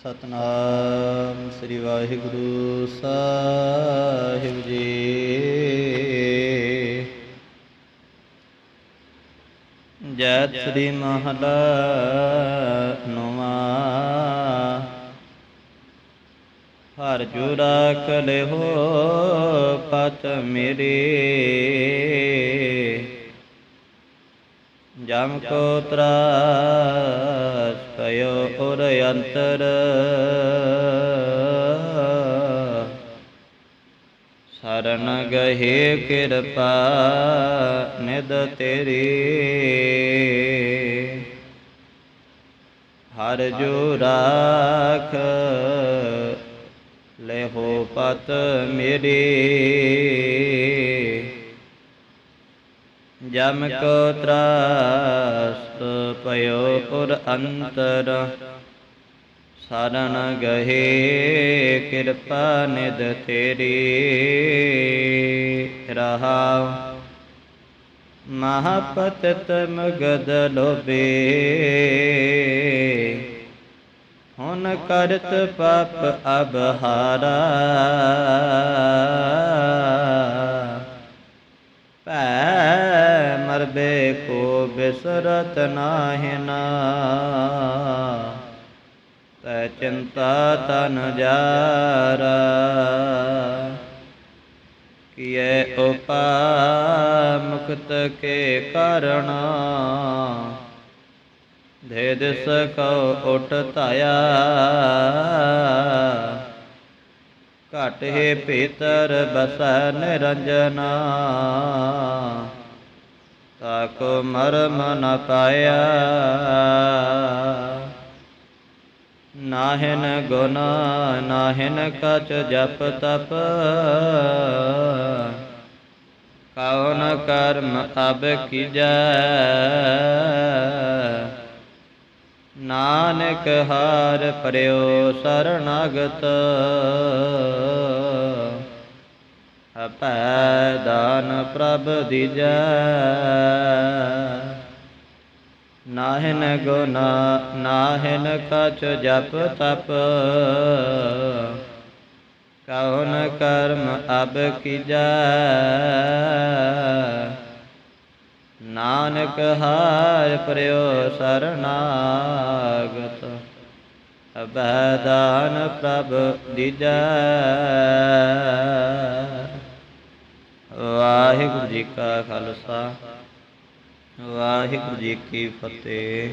ਸਤਨਾਮ ਸ੍ਰੀ ਵਾਹਿਗੁਰੂ ਸਾਹਿਬ ਜੀ। ਜੈ ਸ੍ਰੀ ਮਹਲਾ ਨੌਵਾਂ। ਹਰ ਜੁ ਰਾਖ ਲਿਓ ਪਤ ਮੇਰੇ। ਜਮ ਕੋ ਤਰਾਸ ਪਇਓ ਉਰ ਅੰਤਰ। ਸਰਣ ਗਹੇ ਕਿਰਪਾ ਨਿਦ ਤੇਰੀ। ਹਰ ਜੋ ਰਾਖ ਲੈ ਹੋ ਪਤ ਮੇਰੇ। ਜਮ ਕੋ ਤਰਾਸ ਪਇਓ ਪੁਰ ਅੰਤਰ। ਸ਼ਰਨ ਗਹੇ, ਕਿਰਪਾ ਨਿਦ ਤੇਰੀ। ਰਹਾਉ ਮਹਾਪਤਿਤ ਮਗਦ ਲੋਬੇ ਹੁਣ ਕਰਤ ਪਾਪ ਅਬ ਹਾਰਾ ਭੈ ਮਰਬੇ ਕੋ ਬਿਸਰਤ ਨਾਹਿਨਾ। ਤੈ ਚਿੰਤਾ ਤਨ ਜਾਰਾ ਕੀਏ ਉਪਾ ਮੁਕਤ ਕੇ ਕਰਣਾ ਦੇ ਦਿਸ ਕਉ ਉਠ ਧਾਇਆ, ਘਟ ਹੈ ਭੀਤਰ ਬਸੈ ਨਿਰੰਜਨਾ ਤਾਕੋ ਮਰਮ ਨ ਪਾਇਆ। ਨਾਹਿਨ ਗੁਣ, ਨਾਹਿਨ ਕਚ ਜਪ ਤਪ। ਕਉਨ ਕਰਮ ਅਬ ਕੀਜੈ। ਨਾਨਕ ਹਾਰ ਪਰਿਓ ਸਰਣਾਗਤ। ਅਪੈ ਦਾਨ ਪ੍ਰਭ ਦੀਜੈ। ਨਾਹਿਨ ਗੁਣ, ਨਾਹਿਨ ਕਛ ਜਪ ਤਪ। ਕਉਨ ਕਰਮ ਅਬ ਕੀਜੈ ਨਾਨਕ ਹਾਰ ਪਰਿਓ ਸਰਨਾਗਤ ਅਬੈ ਦਾਨ ਪ੍ਰਭ ਦੀਜੈ। ਵਾਹਿਗੁਰੂ ਜੀ ਕਾ ਖਾਲਸਾ। ਵਾਹਿਗੁਰੂ ਜੀ ਕੀ ਫਤਿਹ।